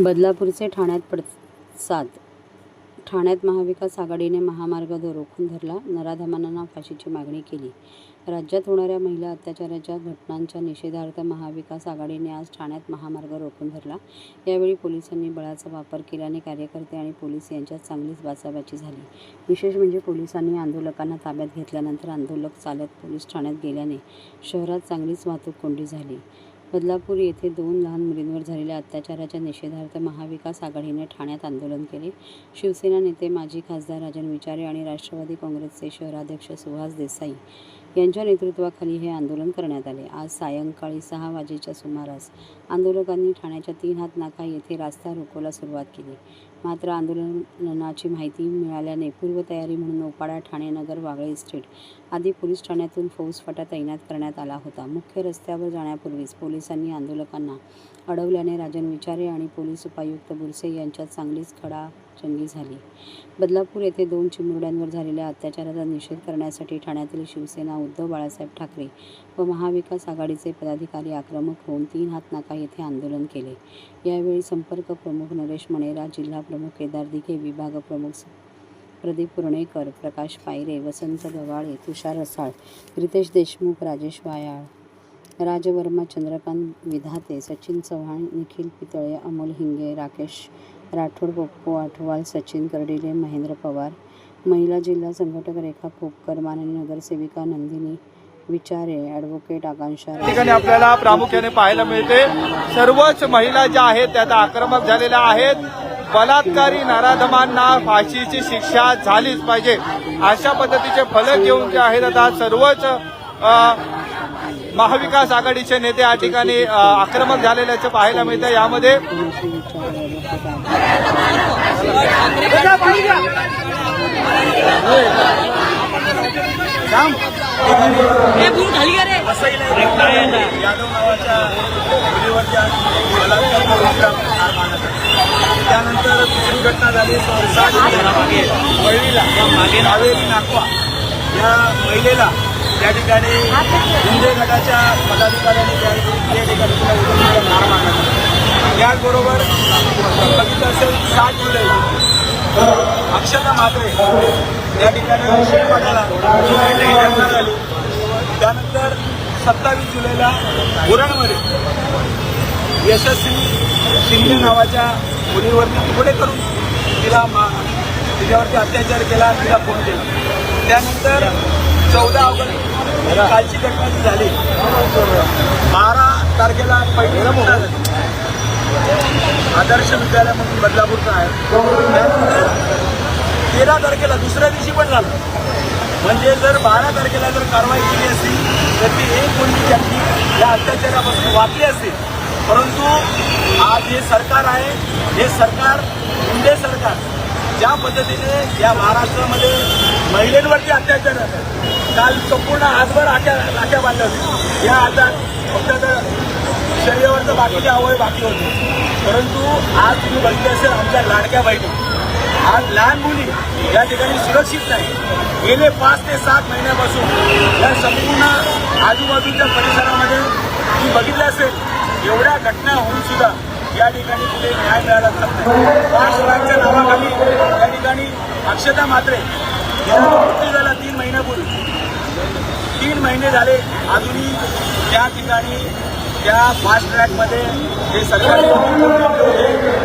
बदलापूरचे ठाण्यात पडसाद. ठाण्यात महाविकास आघाडीने महामार्ग रोखून धरला नराधमांना फाशीची मागणी केली. राज्यात होणाऱ्या महिला अत्याचाराच्या घटनांच्या निषेधार्थ महाविकास आघाडीने आज ठाण्यात महामार्ग रोखून धरला. यावेळी पोलिसांनी बळाचा वापर केल्याने कार्यकर्ते आणि पोलीस यांच्यात चांगलीच बाचाबाची झाली. विशेष म्हणजे पोलिसांनी आंदोलकांना ताब्यात घेतल्यानंतर आंदोलक चालत पोलीस ठाण्यात गेल्याने शहरात चांगलीच वाहतूक कोंडी झाली. बदलापूर येथे दोन लहान मुलींवर झालेल्या अत्याचाराच्या निषेधार्थ महाविकास आघाडीने ठाण्यात आंदोलन केले. शिवसेना नेते माजी खासदार राजन विचारे आणि राष्ट्रवादी काँग्रेसचे शहराध्यक्ष सुहास देसाई यांच्या नेतृत्वाखाली हे आंदोलन करण्यात आले. आज सायंकाळी सहा वाजेच्या सुमारास आंदोलकांनी ठाण्याच्या तीन हात नाका येथे रास्ता रोकोला सुरुवात केली. मात्र आंदोलनाची माहिती मिळाल्याने पूर्वतयारी म्हणून ओपाडा ठाणे नगर वागळे इस्टेट आदी पोलीस ठाण्यातून फौजफाटा तैनात करण्यात आला होता. मुख्य रस्त्यावर जाण्यापूर्वीच पोलिसांनी आंदोलकांना अडवल्याने राजन विचारे आणि पोलीस उपायुक्त बुरसे यांच्यात चांगलीच खडा चंगी झाली. बदलापूर येथे दोन चिमुरड्यांवर झालेल्या अत्याचाराचा निषेध करण्यासाठी ठाण्यातील शिवसेना उद्धव बाळासाहेब ठाकरे व महाविकास आघाडीचे पदाधिकारी आक्रमक होऊन तीन हात नाका येथे आंदोलन केले. यावेळी संपर्क प्रमुख नरेश मणेरा जिल्हा प्रमुख केदार दिघे विभाग प्रमुख प्रदीप पुर्णेकर प्रकाश पायरे वसंत गवाळे तुषार रसाळ रितेश देशमुख राजेश वायाळ राजवर्मा चंद्रकांत विधाते सचिन चव्हाण निखिल पितळे अमोल हिंगे राकेश राठोड पप्पू आठवाल सचिन कर्डिले महेंद्र पवार महिला जिल्हा संघटक रेखा खोपकर माननीय नगरसेविका नंदिनी विचारे ॲडव्होकेट आकांक्षा ठिकाणी आपल्याला प्रामुख्याने पाहायला मिळते सर्वच महिला ज्या आहेत त्या आक्रमक झालेल्या आहेत. बलात्कारी नराधमांना फाशीची शिक्षा झालीच पाहिजे. अशा पद्धतीचे फलक घेऊन जे आहेत आता सर्वच महाविकास आघाडीचे नेते या ठिकाणी आक्रमक झालेल्याचं पाहायला मिळतं यामध्ये यादव नावाच्या त्यानंतर दुसरी घटना झाली सात महिलेला कावेरी नागवा. या महिलेला त्या ठिकाणी हिंदे गटाच्या पदाधिकाऱ्यांनी त्या त्या ठिकाणी तिला उचलून ठार मारण्यात त्याचबरोबर बघितलं असेल सात जुलै अक्षता म्हात्रे या ठिकाणी शेतपाड्याला घटना झाली त्यानंतर सत्तावीस जुलैला उरणमध्ये यशस्वी शिंदे नावाच्या मुलीवरती तुकडे करून तिला मा तिच्यावरती अत्याचार केला तिला फोन केला. त्यानंतर चौदा ऑगस्ट कालची घटना जी झाली. बारा तारखेला पहिली आदर्श विद्यालय म्हणून बदलापूरचं आहे. तेरा तारखेला दुसऱ्या दिवशी पण झालं. म्हणजे जर बारा तारखेला जर कारवाई केली असती तर ती एक मुलगी व्यक्ती या अत्याचारापासून वाचली असती. परंतु आज हे सरकार आहे. हे सरकार शिंदे सरकार ज्या पद्धतीने या महाराष्ट्रामध्ये महिलांवरती अत्याचार काल संपूर्ण आजभर राख्या राख्या बांधल्या होत्या. या आजात फक्त आता शरीरावरचं बाकीचे अवयव बाकी होते. परंतु आज तुम्ही बघितले असेल आमच्या लाडक्या बहिणी. आज लहान मुली या ठिकाणी सुरक्षित नाही. गेले पाच ते सात महिन्यापासून या संपूर्ण आजूबाजूच्या परिसरामध्ये तुम्ही बघितलं असेल एवढ्या घटना होऊन सुद्धा या ठिकाणी कुठे न्याय मिळाला जात नाही. पाच लाखच्या नावाखाली या ठिकाणी अक्षता मात्रे तिचा मृत्यू झाला तीन महिन्यापूर्वी तीन महिने झाले अजूनही त्या ठिकाणी त्या फास्ट ट्रॅकमध्ये जे सरकारी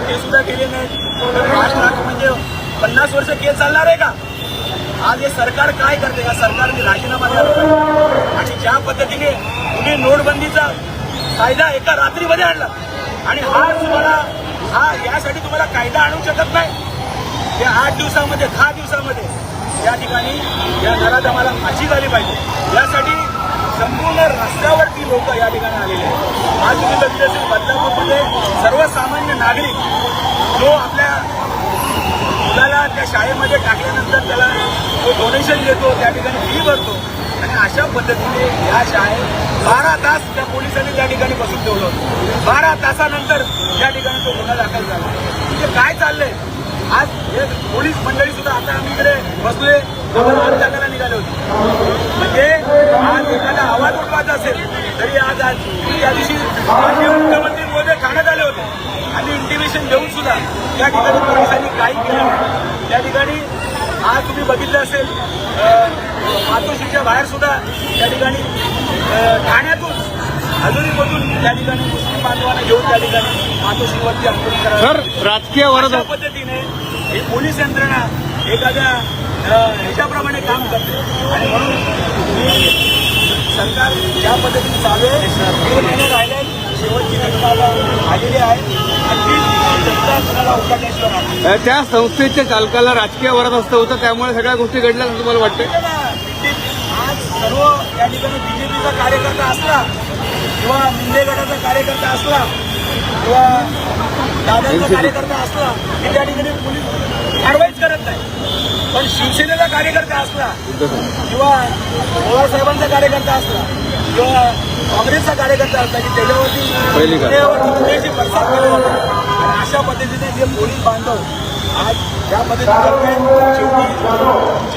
ते सुद्धा केले नाहीत. तर फास्ट ट्रॅक म्हणजे पन्नास वर्ष केस चालणार आहे का? आज हे सरकार काय करते? या सरकारने राजीनामा द्यावा. आणि ज्या पद्धतीने तुम्ही नोटबंदीचा कायदा एका रात्रीमध्ये आणला. आणि हा तुम्हाला हा यासाठी तुम्हाला कायदा आणू शकत नाही. या आठ दिवसामध्ये दहा दिवसामध्ये या ठिकाणी या नराधमाला फाशी झाली पाहिजे. यासाठी संपूर्ण रस्त्यावरती लोक या ठिकाणी आलेले आहेत. आज तुम्ही बघितलं असेल बदलापूरमध्ये सर्वसामान्य नागरिक जो आपल्या मुलाला त्या शाळेमध्ये टाकल्यानंतर त्याला तो डोनेशन देतो त्या ठिकाणी फी भरतो. आणि अशा पद्धतीने या शाळेत बारा तास त्या पोलिसांनी त्या ठिकाणी बसून ठेवलं होतं. बारा तासानंतर त्या ठिकाणी तो गुन्हा दाखल झाला. म्हणजे काय चाललंय आज हे पोलीस मंडळी सुद्धा आता आम्ही निघाले होते. म्हणजे आज एखादा आवाज उठवायचा असेल तरी आज आज त्या दिवशी माननीय मुख्यमंत्री महोदय ठाण्यात आले होते. आम्ही इंटिमेशन देऊन सुद्धा त्या ठिकाणी पोलिसांनी काही केलं नाही. त्या ठिकाणी आज तुम्ही बघितलं असेल मातोश्रीच्या बाहेर सुद्धा त्या ठिकाणी ठाण्यातून अजूनही मधून त्या ठिकाणी मुस्लिम बांधवांना घेऊन त्या ठिकाणी मातोश्रीवरती आंदोलन सर राजकीय पद्धतीने ही पोलीस यंत्रणा एखाद्या ह्याच्याप्रमाणे काम करते. आणि म्हणून मी सरकार ज्या पद्धतीने चालू आहे राहिले शेवटची घटनाला आलेली आहे. त्या संस्थेच्या चालकाला राजकीय वरद असतं होतं त्यामुळे सगळ्या गोष्टी घडल्या असं तुम्हाला वाटतं आज सर्व या ठिकाणी बीजेपीचा कार्यकर्ता असला किंवा मुंडे गटाचा कार्यकर्ता असला किंवा दादांचा कार्यकर्ता असला की त्या ठिकाणी पोलीस कारवाईच करत नाही. पण शिवसेनेचा कार्यकर्ता असला किंवा पवारसाहेबांचा कार्यकर्ता असला किंवा काँग्रेसचा कार्यकर्ता असला की त्याच्यावरती गुन्ह्यावरती गुन्ह्याची बरसात केली जाते. अशा पद्धतीने जे पोलीस बांधव आज ज्या पद्धतीने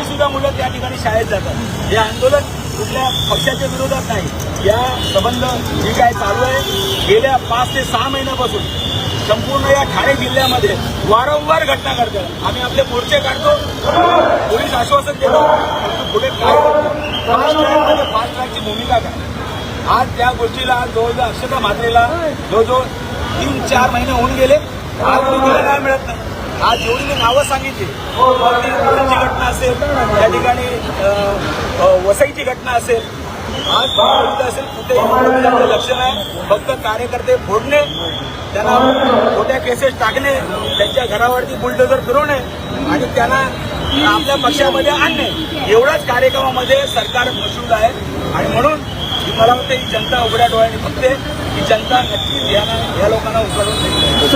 सुद्धा मुलं त्या ठिकाणी शाळेत जातात हे आंदोलन कुठल्या पक्षाच्या विरोधात नाही या संबंध जी काय चालू आहे गेल्या पाच ते सहा महिन्यापासून संपूर्ण या ठाणे जिल्ह्यामध्ये वारंवार घटना घडतात आम्ही आपले मोर्चे काढतो. पोलीस आश्वासन देतो. पुढे काय? करतो फास्ट ट्रॅकची भूमिका काय? आज त्या गोष्टीला जवळजवळ अक्षता म्हात्रेला जवळजवळ तीन चार महिने होऊन गेले. आज काय मिळत नाही. आज जेवढी मी नावं सांगितली. घटना असेल त्या ठिकाणी वसईची घटना असेल आज तुम्ही असेल कुठेही लक्ष नाही फक्त कार्यकर्ते फोडणे त्यांना खोट्या केसेस टाकणे त्यांच्या घरावरती बुलडोजर फिरवणे आणि त्यांना आपल्या पक्षामध्ये आणणे. एवढ्याच कार्यक्रमामध्ये सरकार मशूद आहे. आणि म्हणून मला वाटतं ही जनता उघड्या डोळ्याने बघते. ही जनता नक्कीच या या लोकांना उचलून देईल.